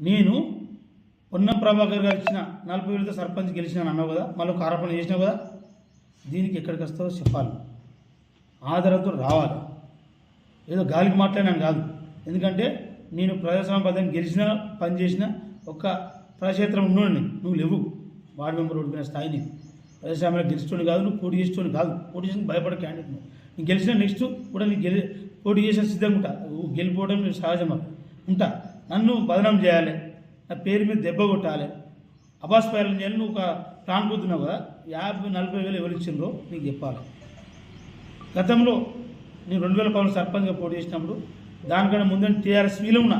నేను పొన్నం ప్రభాకర్ గారు ఇచ్చిన నలభై వేలతో సర్పంచ్ గెలిచినాను అన్నావు కదా మళ్ళీ ఒక ఆరోపణ చేసినావు కదా దీనికి ఎక్కడికి వస్తావో చెప్పాలి. ఆధారంతో రావాలి. ఏదో గాలికి మాట్లాడినాను కాదు. ఎందుకంటే నేను ప్రజాస్వామ్య పద్ధతిని గెలిచిన పని చేసిన ఒక్క ప్రజాక్షేత్రం ఉన్నోడిని నువ్వు లేవు. వార్డు మెంబర్ ఓడిపోయిన స్థాయిని. ప్రజాస్వామ్యంలో గెలిచేటోని కాదు నువ్వు పోటీ చేసేటోని కాదు. పోటీ చేసిన భయపడే క్యాండిడేట్ నువ్వు. నేను గెలిచిన నెక్స్ట్ కూడా నీకు గెలి పోటీ చేసే సిద్ధంగా ఉంటా. గెలిపోవడం సహజమా ఉంటా. నన్ను బదనం చేయాలి. నా పేరు మీద దెబ్బ కొట్టాలి. అబ్బాస్ పేర్లు చేయాలి నువ్వు ఒక ప్లాన్ కూతున్నావు కదా? యాభై నలభై వేలు ఎవరు ఇచ్చిండ్రో నీకు చెప్పాలి. గతంలో నేను రెండు వేల పవన్ సర్పంచ్గా పోటీ చేసినప్పుడు దానికన్నా ముందే టీఆర్ఎస్ వీలో ఉన్నా.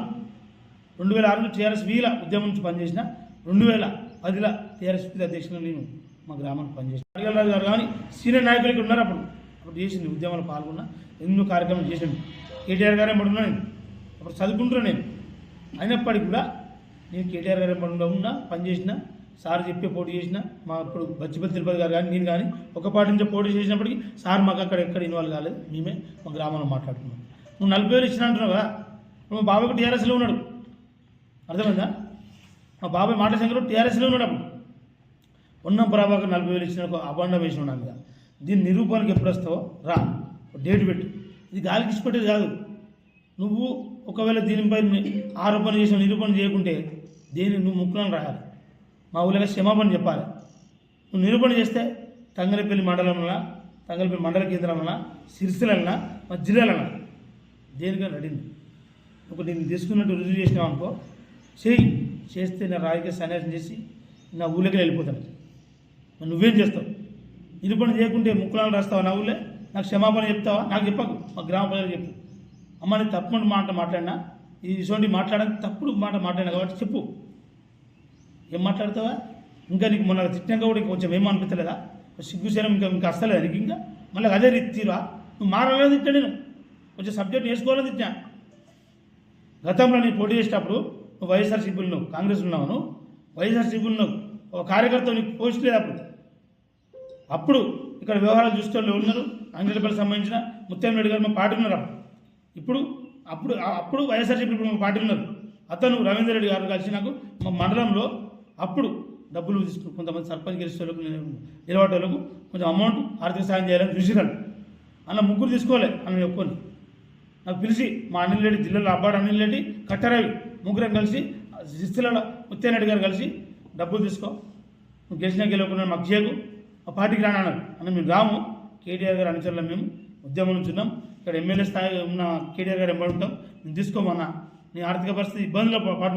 రెండు వేల ఆరులో టీఆర్ఎస్ వీల ఉద్యమం నుంచి పనిచేసిన రెండు వేల పదిలో టీఆర్ఎస్ అధ్యక్షులు నేను మా గ్రామానికి పనిచేసిన. అడిగలరాజు గారు కానీ సీనియర్ నాయకులు ఇక్కడ ఉన్నారు అప్పుడు. అప్పుడు చేసింది ఉద్యమంలో పాల్గొన్న ఎన్నో కార్యక్రమాలు చేసింది కేటీఆర్ గారే ఇప్పుడు ఉన్నా నేను? అప్పుడు చదువుకుంటున్నాను నేను. అయినప్పటికీ కూడా నేను కేటీఆర్ గారు పడి ఉన్నా పనిచేసిన సార్ చెప్పే పోటీ చేసిన మా ఇప్పుడు బచ్చిపల్లి తిరుపతి గారు కానీ నేను కానీ ఒక పార్టీ నుంచి పోటీ చేసినప్పటికీ సార్ మాకు అక్కడ ఎక్కడ ఇన్వాల్వ్ కాలేదు. మేమే మా గ్రామంలో మాట్లాడుకున్నాం. నువ్వు నలభై వేలు ఇచ్చిన అంటున్నావు కదా నువ్వు మా బాబాయ్ టీఆర్ఎస్లో ఉన్నాడు. అర్థమైందా? మా బాబాయ్ మాట సంఖ్యలో టీఆర్ఎస్లో ఉన్నాడు అప్పుడు. ఉన్న ప్రభాకర్ నలభై వేలు ఇచ్చిన అబండ వేసి ఉన్నాను కదా. దీని నిరూపణకి ఎప్పుడు వస్తావో రా. ఒక డేట్ పెట్టు. ఇది గాలికి ఇచ్చిపెట్టేది కాదు. నువ్వు ఒకవేళ దీనిపై ఆరోపణ చేసిన నిరూపణ చేయకుంటే దేని నువ్వు ముక్కులను రాయాలి. మా ఊళ్ళగా క్షమాపణ చెప్పాలి. నువ్వు నిరూపణ చేస్తే తంగలపల్లి మండలంలో తంగలపల్లి మండల కేంద్రంలో సిరిసిలన్నా మా జిల్లాలన్నా దేనికైనా రెడీంది ఒక నేను తీసుకున్నట్టు రుజువు చేసినావు అనుకో చేయి చేస్తే నా రాజకీయ సన్యాసం చేసి నా ఊళ్ళకి వెళ్ళిపోతాను. నువ్వేం చేస్తావు? నిరూపణ చేయకుంటే ముక్కులను రాస్తావా నా ఊళ్ళే? నాకు క్షమాపణ చెప్తావా? నాకు చెప్పకు. మా గ్రామ ప్రజలకు చెప్పు. అమ్మ నేను తప్పుడు మాట మాట్లాడినా. ఈ ఇటువంటి మాట్లాడని తప్పుడు మాట మాట్లాడినా కాబట్టి చెప్పు. ఏం మాట్లాడతావా? ఇంకా నీకు మొన్న తిట్టినాక కూడా ఇంకా కొంచెం ఏమో అనిపించలేదా? సిగ్గుశరం ఇంకా ఇంకా అస్తలేదు నీకు ఇంకా మళ్ళీ అదే రీతి నువ్వు మారాలని తిట్టా నేను. కొంచెం సబ్జెక్ట్ నేర్చుకోవాలని తిట్టా గతంలో నేను పోటీ చేసేటప్పుడు నువ్వు వైఎస్ఆర్సీపీలో నువ్వు కాంగ్రెస్ ఉన్నావు నువ్వు. వైఎస్ఆర్సీపీలో ఒక కార్యకర్త నీకు పోస్ట్ లేదు అప్పుడు. అప్పుడు ఇక్కడ వ్యవహారాలు చూస్తే ఉన్నారు అంగడిపల్లి సంబంధించిన ముత్యం రెడ్డి గారు మా పార్టీ ఉన్నారు అప్పుడు. ఇప్పుడు అప్పుడు అప్పుడు వైఎస్ఆర్సీపీ ఇప్పుడు మా పార్టీ ఉన్నారు అతను రవీందర్ రెడ్డి గారు కలిసి నాకు మా మండలంలో అప్పుడు డబ్బులు తీసుకుని కొంతమంది సర్పంచ్ గెలిచే నేను నిలబడే వాళ్ళకు కొంచెం అమౌంట్ ఆర్థిక సాయం చేయాలని చూసినాను అలా ముగ్గురు తీసుకోలే అని చెప్పుకొని నాకు పిలిచి మా అనిల్ రెడ్డి జిల్లాలో అబ్బాడు అనిల్ రెడ్డి కట్టరవి ముగ్గురం కలిసి శిస్తులలో ముత్యారెడ్డి గారు కలిసి డబ్బులు తీసుకో. నువ్వు గెలిచినా గెలవకుండా మాకు చేయకు మా పార్టీకి రానన్నారు. అని అన్న మేము రాము కేటీఆర్ గారు అనుచరులం మేము. ఉద్యమం నుంచి ఉన్నాం. ఇక్కడ ఎమ్మెల్యే స్థాయి ఉన్న కేటీఆర్ గారు ఎంబడి ఉంటాం. తీసుకోమన్నా. నీ ఆర్థిక పరిస్థితి ఇబ్బందుల పడిన